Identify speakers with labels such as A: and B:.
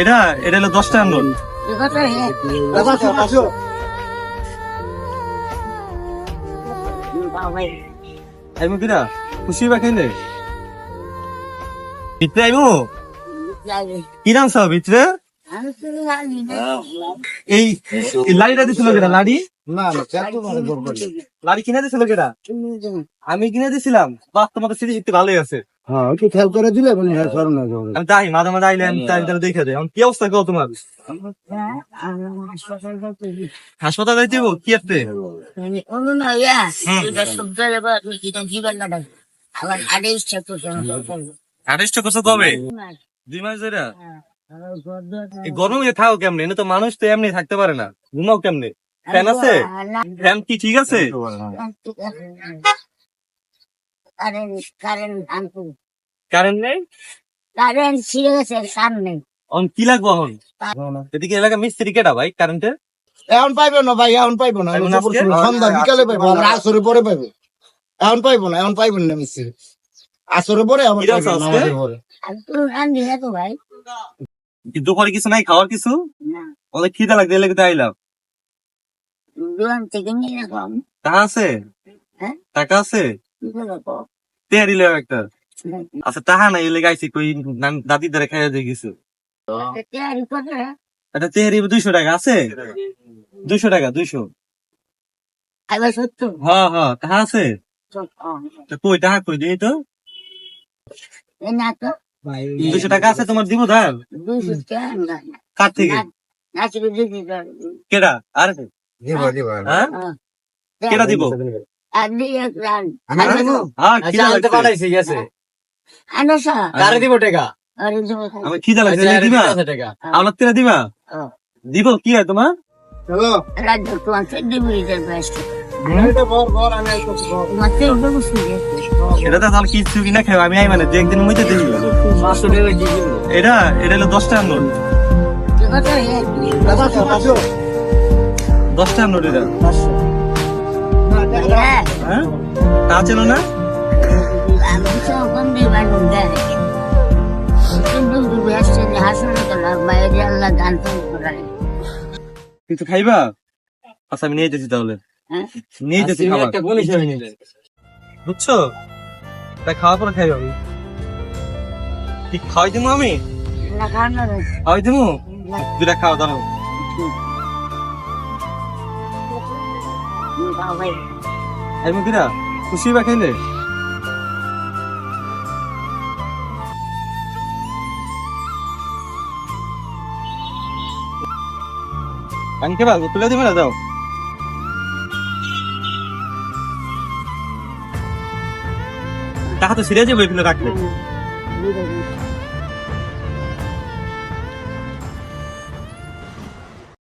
A: এটা এটা হলো দশ টাকার নোট আইমু কিরা খুশি বা খাইলে ভিতরে আইমু কি নাম সব ভিতরে? এই লাড়িটা দিছিল কেটা লাড়ি?
B: মানে করব
A: লাড়ি কিনে দিছিল কেটা আমি কিনে দিছিলাম। বাহ তোমার তো স্মৃতি ভালোই আছে।
B: হ্যাঁ একটু খেয়াল করে দিলে মানে হ্যাঁ
A: আমি তাই মাঝে মাঝে আইলে আমি তাই তাহলে দেখে দেয় কি অবস্থা কো তোমার? হাসপাতাল যাইতে? কি করছ কবে? গরমে থাও কেমনে? এনে তো মানুষ তো এমনি থাকতে পারে না। ঘুমাও কেমনে? ফ্যান আছে? ফ্যান কি ঠিক আছে? কারেন্ট নেই?
C: কারেন্ট ছিঁড়ে গেছে সামনে
A: অন কি লাগবো এখন? এদিকে এলাকা মিস্ত্রি কেটা ভাই কারেন্টের?
B: এখন পাইবে না ভাই এখন পাইবো না।
A: পাইবো না আজকে?
B: সন্ধ্যা বিকালে পাইবো আমরা আসরে পরে পাইবো। এখন পাইবো না এখন পাইবেন না মিস্ত্রি। আসরে পরে
C: তো ভাই।
A: দুপুরে কিছু নাই খাওয়ার কিছু?
C: না।
A: অনেক খিদা লাগবে এলাকা আইলাম।
C: দোকান থেকে নিয়ে রাখলাম
A: টাকা আছে?
C: হ্যাঁ?
A: টাকা আছে? তেহারি লেও একটা। আচ্ছা টাকা নাই এলাকা আইসি কই দাদির দ্বারা খাইয়া দিয়ে গেছো। একটা তেহারি দুইশো টাকা আছে? দুইশো টাকা দুইশো। হ্যাঁ হ্যাঁ টাকা আছে? কই টাকা কই দিই তো।
C: না
A: টাকা আছে তোমার দিব ধার। কার থেকে?
C: দিদি
A: কেডা? আর? হ্যাঁ? কেডা দিব?
C: দিয়ে রান
A: হ্যাঁ দিব
C: দিব হ্যাঁ।
A: দিব? কি হয় তোমার?
B: এটা
A: তো তাহলে কিছু কিনা আমি মানে দু একদিন মধ্যে দিবি। এটা এটা হলো দশ টাকার নোট
B: আসো।
A: নোট এটা।
C: হ্যাঁ
A: তা ছিল না
C: কিন্তু
A: খাইবা? আচ্ছা আমি নিয়ে যেতেছি তাহলে।
C: হ্যাঁ?
A: নিয়ে যেতেছি খাবার। বুঝছ? তাই খাওয়ার পরে খাইবা আমি। কি খাওয়াই দিমু আমি? খাওয়াই দিমু? দুটা খাওয়া দাও আমি কিরা খুশি বা খাইলে? পানি খেবা তুলে দিবে না, যাও। টাকা তো সিরিয়াস যাবে এগুলো